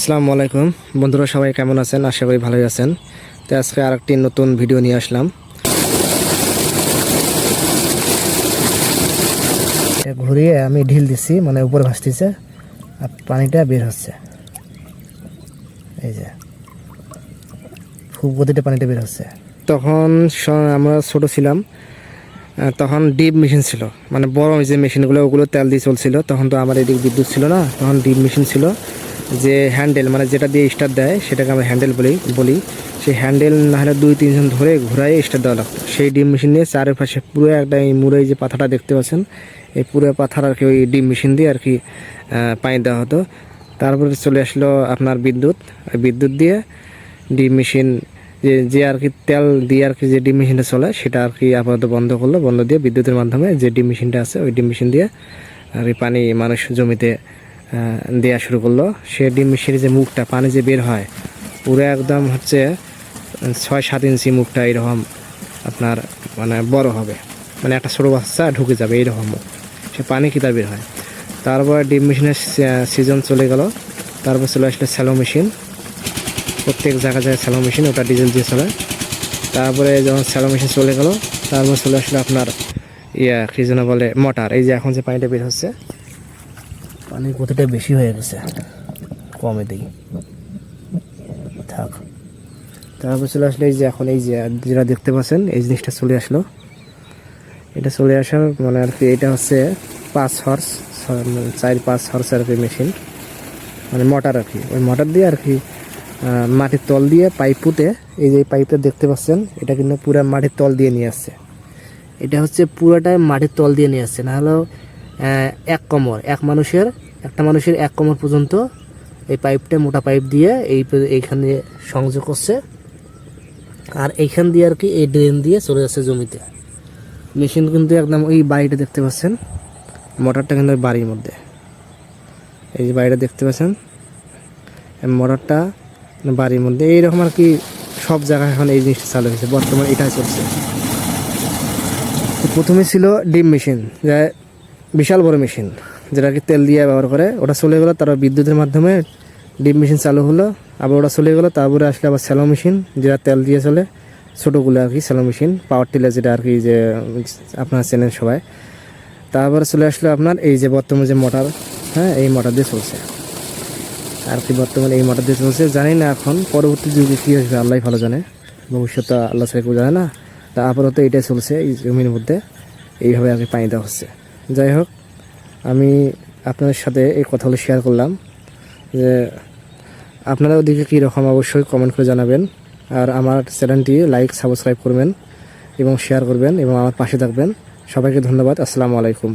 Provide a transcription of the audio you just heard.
আসসালামু আলাইকুম। বন্ধুরা, সবাই কেমন আছেন? আশা করি ভালোই আছেন। তো আজকে আরেকটি নতুন ভিডিও নিয়ে আসলাম। ঘুরিয়ে আমি ঢিল দিচ্ছি মানে উপরে ভাসতেছে, আর পানিটা বের হচ্ছে। এই যে খুব গতিতে পানিটা বের হচ্ছে। তখন আমরা ছোট ছিলাম তখন ডিপ মেশিন ছিল। মানে বড় যে মেশিনগুলো, ওগুলো তেল দিয়ে চলছিল। তখন তো আমার এদিকে বিদ্যুৎ ছিল না, তখন ডিপ মেশিন ছিল। যে হ্যান্ডেল মানে যেটা দিয়ে স্টার দেয়, সেটাকে আমরা হ্যান্ডেল বলি বলি। সেই হ্যান্ডেল না হলে দুই, তিনজন ধরে ঘোরায় স্টার দেওয়া লাগতো। সেই ডিম মেশিন নিয়ে চারপাশে পুরো একটা এই মুড়ে যে পাথাটা দেখতে পাচ্ছেন, এই পুরো পাথার আর কি ওই ডিম মেশিন দিয়ে আর কি পানি দেওয়া হতো। তারপরে চলে আসলো আপনার বিদ্যুৎ। বিদ্যুৎ দিয়ে ডিম মেশিন যে যে আর কি তেল দিয়ে আর কি যে ডিম মেশিনটা চলে, সেটা আর কি আপাতত বন্ধ করল। বন্ধ দিয়ে বিদ্যুতের মাধ্যমে যে ডিম মেশিনটা আছে, ওই ডিম মেশিন দিয়ে আর পানি মানুষ জমিতে দেয়া শুরু করল। সে ডিম মেশিনের যে মুখটা, পানি যে বের হয়, পুরো একদম হচ্ছে ছয় সাত ইঞ্চি মুখটা এরকম আপনার মানে বড় হবে। মানে একটা ছোটো বাচ্চা ঢুকে যাবে এইরকম মুখ। সে পানি কি তার বের হয়? তারপর ডিম মেশিনের সিজন চলে গেল। তারপর চলে আসলো স্যালো মেশিন প্রত্যেক জায়গায় জায়গায় স্যালো মেশিন ওটা ডিজেল দিয়ে চলে। তারপরে যখন স্যালো মেশিন চলে গেল, তারপর চলে আসলো আপনার ইয়া, কী যেন বলে মোটর এই যে এখন যে পানিটা বের হচ্ছে পানির গতিটা বেশি হয়ে গেছে। কমে দিই। থাক। তারপর চলে আসলো এই যে এখন এই যে যেটা দেখতে পাচ্ছেন, এই জিনিসটা চলে আসলো। এটা চলে আসার মানে আর কি এটা হচ্ছে পাঁচ হর্স চার পাঁচ হর্স আর কি মেশিন মানে মোটর আর কি। ওই মোটর দিয়ে আর কি মাটির তল দিয়ে পাইপ পুঁতে, এই যে পাইপটা দেখতে পাচ্ছেন, এটা কিন্তু পুরো মাটির তল দিয়ে নিয়ে আসছে। এটা হচ্ছে পুরোটাই মাটির তল দিয়ে নিয়ে আসছে। না হলেও এক কোমর, এক মানুষের, একটা মানুষের এক কোমর পর্যন্ত এই পাইপটা, মোটা পাইপ দিয়ে এই এইখানে সংযোগ করছে। আর এইখান দিয়ে আর কি এই ড্রেন দিয়ে চলে যাচ্ছে জমিতে। মেশিন কিন্তু একদম ওই বাড়িটা দেখতে পাচ্ছেন। মোটরটা কিন্তু বাড়ির মধ্যে। এই যে বাড়িটা দেখতে পাচ্ছেন। মোটরটা বাড়ির মধ্যে। এইরকম আর কি সব জায়গায় এখন এই জিনিসটা চালু হয়েছে। বর্তমানে এটাই চলছে। প্রথমে ছিল ডিম মেশিন। যা বিশাল বড় মেশিন যেটা কি তেল দিয়ে ব্যবহার করে। ওটা চলে গেলো তারপর বিদ্যুতের মাধ্যমে ডিপ মেশিন চালু হলো। আবার ওটা চলে গেলো তারপরে আসলে আবার স্যালো মেশিন যেটা তেল দিয়ে চলে। ছোটোগুলো আর কি স্যালো মেশিন পাওয়ার টিলার যেটা আর কি যে আপনার চেনেন সবাই। তারপরে চলে আসলো আপনার এই যে বর্তমানে যে মোটর হ্যাঁ এই মোটর দিয়ে চলছে। আর কি বর্তমানে এই মোটর দিয়ে চলছে, জানি না এখন, পরবর্তী যুগে কী আসবে, আল্লাহ ভালো জানে। ভবিষ্যৎ আল্লাহ কেউ জানে না। তা আপাতত এটাই চলছে এই জমির মধ্যে। এইভাবে আর কি পানি দেওয়া হচ্ছে। যাই হোক, আমি আপনাদের সাথে এই কথাগুলো শেয়ার করলাম যে আপনারা ওদিকে কী রকম অবশ্যই কমেন্ট করে জানাবেন। আর আমার চ্যানেলটি লাইক সাবস্ক্রাইব করবেন এবং শেয়ার করবেন এবং আমার পাশে থাকবেন। সবাইকে ধন্যবাদ, আসসালামু আলাইকুম।